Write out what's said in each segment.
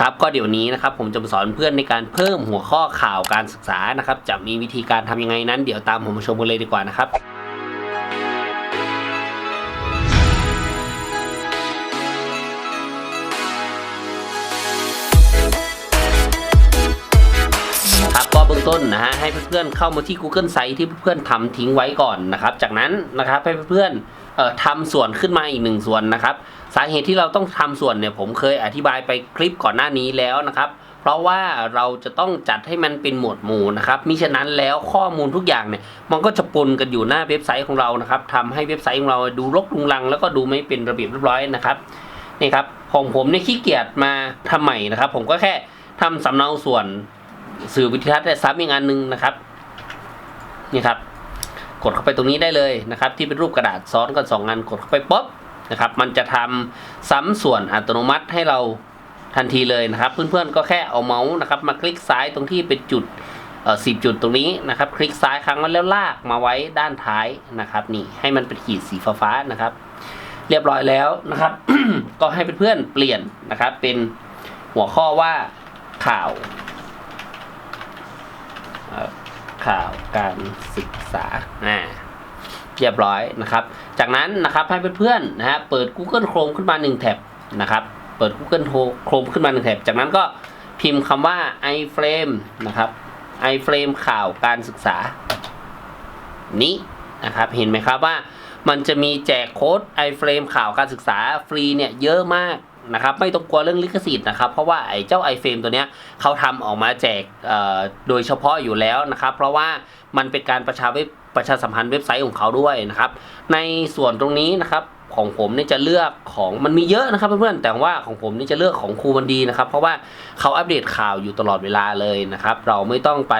ครับก็เดี๋ยวนี้นะครับผมจะมาสอนเพื่อนในการเพิ่มหัวข้อข่าวการศึกษานะครับจะมีวิธีการทำยังไงนั้น เดี๋ยวตามผมมาชมกันเลยดีกว่านะครับ ต้นนะฮะให้เพื่อนๆเข้ามาที่ Google Site ที่เพื่อนๆทำทิ้งไว้ก่อนนะครับ จากนั้นนะครับให้เพื่อนๆทำส่วนขึ้นมาอีกหนึ่งส่วนนะครับ สาเหตุที่เราต้องทำส่วนเนี่ยผมเคยอธิบายไปคลิปก่อนหน้านี้แล้วนะครับ เพราะว่าเราจะต้องจัดให้มันเป็นหมวดหมู่นะครับมิฉะนั้นแล้วข้อมูลทุกอย่างเนี่ยมันก็จะปนกันอยู่หน้าเว็บไซต์ของเรานะครับทำให้เว็บไซต์ของเราดูรกรุงรัง แล้วก็ดูไม่เป็นระเบียบเรียบร้อยนะครับนี่ครับของผมเนี่ยขี้เกียจมาทำใหม่นะครับ ผมก็แค่ทำสำเนาส่วน สื่อวิทยทัศน์และซ้ำอีกอันหนึ่งนะครับนี่ครับ กดเข้าไปตรงนี้ได้เลยนะครับ ที่เป็นรูปกระดาษซ้อนกันสองอันกดเข้าไปป๊บนะครับ มันจะทำซ้ำส่วนอัตโนมัติให้เราทันทีเลยนะครับ เพื่อนๆก็แค่เอาเมาส์นะครับ มาคลิกซ้ายตรงที่เป็นจุดเอ่อสิบจุดตรงนี้นะครับ คลิกซ้ายครั้งแล้วลากมาไว้ด้านท้ายนะครับ นี่ให้มันเป็นขีดสีฟ้าๆนะครับ เรียบร้อยแล้วนะครับ ก็ให้เพื่อนๆเปลี่ยนนะครับ เป็นหัวข้อว่าข่าว เอ่อ ข่าวการศึกษาอ่าเรียบร้อยนะครับ จากนั้นนะครับให้เพื่อนๆนะฮะเปิด Google Chrome ขึ้นมา 1 แท็บนะครับ เปิด Google Chrome ขึ้นมา 1 แท็บ จากนั้นก็พิมพ์คำว่า iframe นะครับ iframe ข่าวการศึกษา นี้นะครับ เห็นไหมครับว่ามันจะมีแจกโค้ด iframe ข่าวการศึกษาฟรีเนี่ยเยอะมาก นะครับไม่ต้องกลัวเรื่องลิขสิทธิ์นะครับ เพราะว่าไอ้เจ้า iframe ตัวเนี้ยเขาทำออกมาแจกโดยเฉพาะอยู่แล้วนะครับ เพราะว่ามันเป็นการประชาเว็บประชาสัมพันธ์เว็บไซต์ของเขาด้วยนะครับ ในส่วนตรงนี้นะครับของผมเนี่ยจะเลือกของมันมีเยอะนะครับเพื่อนๆแต่ว่าของผมนี่จะเลือกของครูมันดีนะครับ เพราะว่าเขาอัปเดตข่าวอยู่ตลอดเวลาเลยนะครับ เราไม่ต้องไป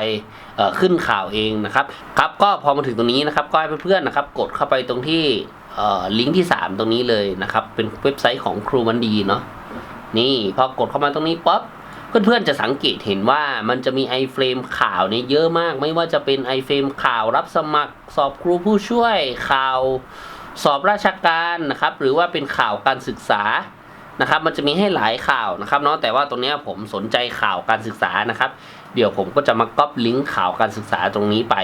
ขึ้นข่าวเองนะครับครับก็พอมาถึงตรงนี้นะครับก็ให้เพื่อนๆนะครับ กดเข้าไปตรงที่ ลิงก์ที่ 3 ตรงนี้เลยนะครับ เป็นเว็บไซต์ของครูมันดีเนาะนี่พอกดเข้ามาตรงนี้ป๊อปเพื่อนๆจะสังเกตเห็นว่ามันจะมี iFrame ข่าวเนี่ยเยอะมาก ไม่ว่าจะเป็น iFrame ข่าวรับสมัคร สอบครูผู้ช่วยข่าวสอบราชการนะครับ หรือว่าเป็นข่าวการศึกษานะครับ มันจะมีให้หลายข่าวนะครับเนาะแต่ว่าตรงนี้ผมสนใจข่าวการศึกษานะครับ เดี๋ยวผมก็จะมาก๊อปลิงก์ข่าวการศึกษาตรงนี้ไป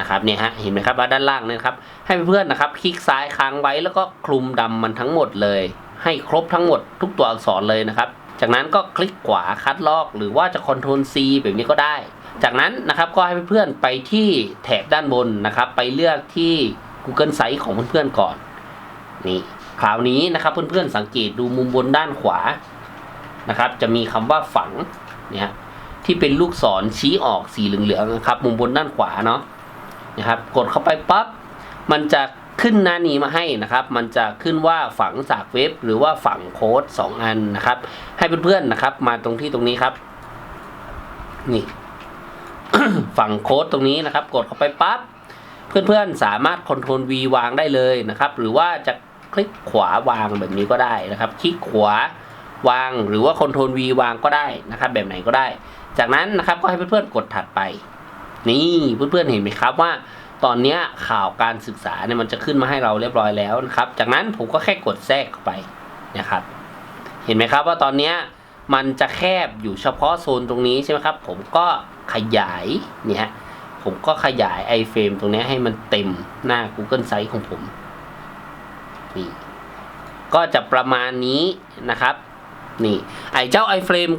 นะครับเนี่ยฮะเห็นไหมครับว่าด้านล่างเนี่ยนะครับให้เพื่อนๆนะครับ คลิกซ้ายค้างไว้แล้วก็คลุมดำมันทั้งหมดเลย ให้ครบทั้งหมดทุกตัวอักษรเลยนะครับ จากนั้นก็คลิกขวาคัดลอก หรือว่าจะ Ctrl C แบบนี้ก็ได้ จากนั้นนะครับก็ให้เพื่อนๆไปที่แถบด้านบนนะครับ ไปเลือกที่ Google Site ของเพื่อนๆก่อนนี่คราวนี้นะครับเพื่อนๆสังเกตดูมุมบนด้านขวานะครับ จะมีคำว่าฝังเนี่ยที่เป็นลูกศรชี้ออกสีเหลืองๆนะครับ มุมบนด้านขวาเนาะ นะครับ กดเข้าไปปั๊บมันจะขึ้นหน้านี้มาให้นะครับ มันจะขึ้นว่าฝังจากเว็บ หรือว่าฝังโค้ดสองอันนะครับ ให้เพื่อนๆนะครับ มาตรงที่ตรงนี้ครับ นี่ฝั่งโค้ดตรงนี้นะครับ กดเข้าไปปั๊บเพื่อนๆสามารถค Ctrl V วางได้เลยนะครับ หรือว่าจะคลิกขวาวางแบบนี้ก็ได้นะครับ คลิกขวาวางหรือว่า Ctrl V วางก็ได้นะครับ แบบไหนก็ได้ จากนั้นนะครับก็ให้เพื่อนๆกดถัดไป นี่เพื่อนๆเห็นไหมครับว่าตอนนี้ข่าวการศึกษาเนี่ยมันจะขึ้นมาให้เราเรียบร้อยแล้วนะครับ จากนั้นผมก็แค่กดแทรกเข้าไปนะครับ เห็นไหมครับว่าตอนนี้มันจะแคบอยู่เฉพาะโซนตรงนี้ใช่ไหมครับ ผมก็ขยายเนี่ยผมก็ขยาย iFrame ตรงนี้ให้มันเต็มหน้า Google Site ของผมนี่ก็จะประมาณนี้นะครับ นี่ไอเจ้า iFrame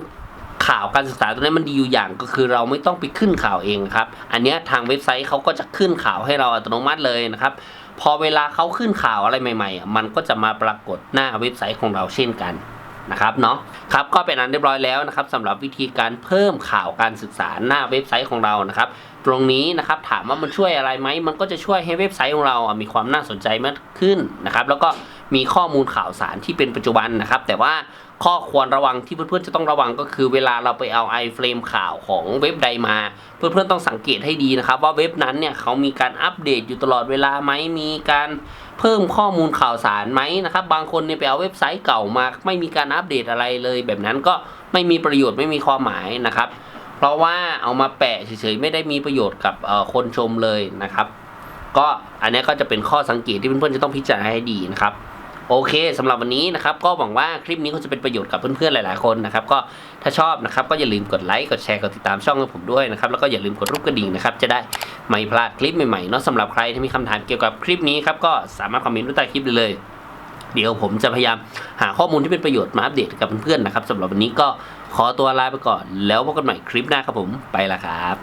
ข่าวการศึกษาตัวนี้มันดีอยู่อย่างก็คือเราไม่ต้องไปขึ้นข่าวเองครับ อันนี้ทางเว็บไซต์เขาก็จะขึ้นข่าวให้เราอัตโนมัติเลยนะครับ พอเวลาเขาขึ้นข่าวอะไรใหม่ๆ มันก็จะมาปรากฏหน้าเว็บไซต์ของเราเช่นกันนะครับเนาะครับก็เป็นอันเรียบร้อยแล้วนะครับสำหรับวิธีการเพิ่มข่าวการศึกษาหน้าเว็บไซต์ของเรานะครับ ตรงนี้นะครับถามว่ามันช่วยอะไรไหมมันก็จะช่วยให้เว็บไซต์ของเรา มีความน่าสนใจมากขึ้นนะครับ แล้วก็มีข้อมูลข่าวสารที่เป็นปัจจุบันนะครับ แต่ว่า ข้อควรระวังที่เพื่อนๆจะต้องระวังก็คือเวลาเราไปเอา iFrame ข่าวของเว็บใดมา เพื่อนๆต้องสังเกตให้ดีนะครับ ว่าเว็บนั้นเนี่ยเขามีการอัปเดตอยู่ตลอดเวลาไหมมีการเพิ่มข้อมูลข่าวสารไหมนะครับ บางคนเนี่ยไปเอาเว็บไซต์เก่ามา ไม่มีการอัปเดตอะไรเลย แบบนั้นก็ไม่มีประโยชน์ไม่มีความหมายนะครับ เพราะว่าเอามาแปะเฉยๆไม่ได้มีประโยชน์กับคนชมเลยนะครับ ก็อันนี้ก็จะเป็นข้อสังเกตที่เพื่อนๆจะต้องพิจารณาให้ดีนะครับ โอเคสำหรับวันนี้นะครับ ก็หวังว่าคลิปนี้คงจะเป็นประโยชน์กับเพื่อนๆหลาย ๆคนนะครับ ก็ถ้าชอบนะครับ ก็อย่าลืมกดไลค์กดแชร์กดติดตามช่องของผมด้วยนะครับ แล้วก็อย่าลืมกดรูปกระดิ่งนะครับ จะได้ไม่พลาดคลิปใหม่ๆเนาะสำหรับใครที่มีคำถามเกี่ยวกับคลิปนี้ครับก็สามารถคอมเมนต์ใต้คลิปได้เลยเดี๋ยวผมจะพยายามหาข้อมูลที่เป็นประโยชน์มาอัปเดตกับเพื่อนๆนะครับสำหรับวันนี้ก็ขอตัวลาไปก่อน แล้วพบกันใหม่คลิปหน้าครับผมไปละครับ